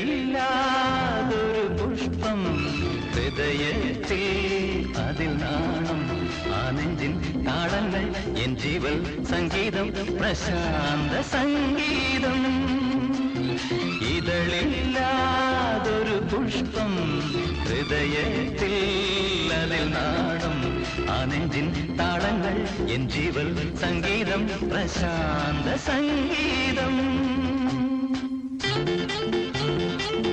ഇല്ലാതൊരു പുഷ്പം ഹൃദയത്തിൽ അതിൽ നാണം. ആ നെഞ്ചിൻ താളങ്ങൾ എൻ ജീവൻ സംഗീതം പ്രശാന്ത സംഗീതം. ഇതളില്ലാതൊരു പുഷ്പം ഹൃദയത്തിൽ അതിൽ നാണം. ആ നെഞ്ചിൻ താളങ്ങൾ എൻ ജീവൻ സംഗീതം പ്രശാന്ത സംഗീതം. മോഹം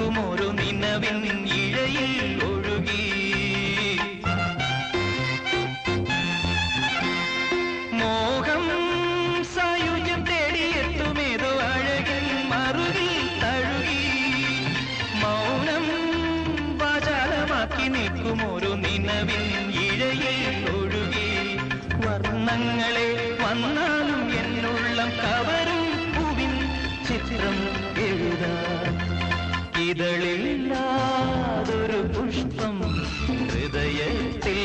നിൽക്കുമോരോ നിന്നവിൻ ഇഴയിൽ ഒഴുകി. മോഹം സായുജ്യം തേടിയെത്തുമേതോ അഴകിൽ മറുകിൽ തഴുകി. മൗനം വാചാലമാക്കി നിൽക്കുമോരോ നിലവിൽ ഇഴയിൽ ഒഴുകി. വർണങ്ങളെ വന്നാലും പുഷ്പം ഹൃദയത്തിൽ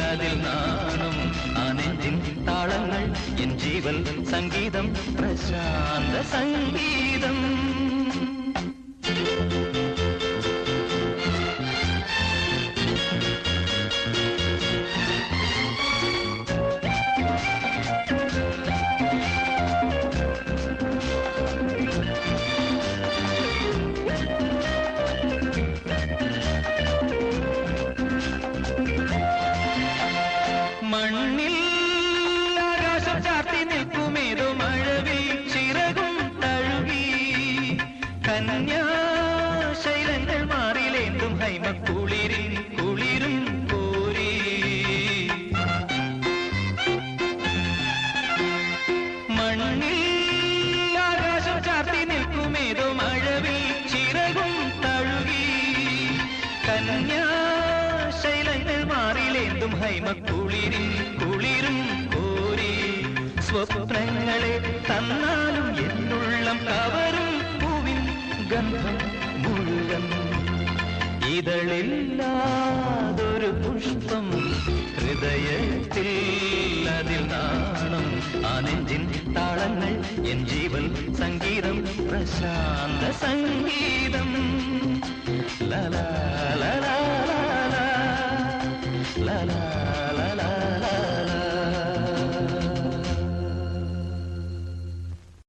അതിൽ നാണം ആ നെഞ്ചിൻ താളങ്ങൾ എൻ ജീവൽ സംഗീതം പ്രശാന്ത സംഗീതം കന്യാശൈലങ്ങൾ മാറിലേന്തും ഹൈമ കുളിരിൻ കുളിരും കോരി. മണ്ണിൽ ആകാശം ചാർത്തി നിൽക്കുമേതോ മഴവിൽ ചിറകും തഴുകി. കന്യാശൈലങ്ങൾ മാറിലേന്തും ഹൈമ കുളിരിൻ കുളിരും കോരി. സ്വപ്നങ്ങളെ തന്നാലും ഇതളില്ലാതൊരു പുഷ്പം ഹൃദയത്തിൽ അതിൽ നാണം. ആ നെഞ്ചിൻ താളങ്ങൾ എൻ ജീവൻ സംഗീതം പ്രശാന്ത സംഗീതം. ലലാ ലലാ ലലാ ലലാ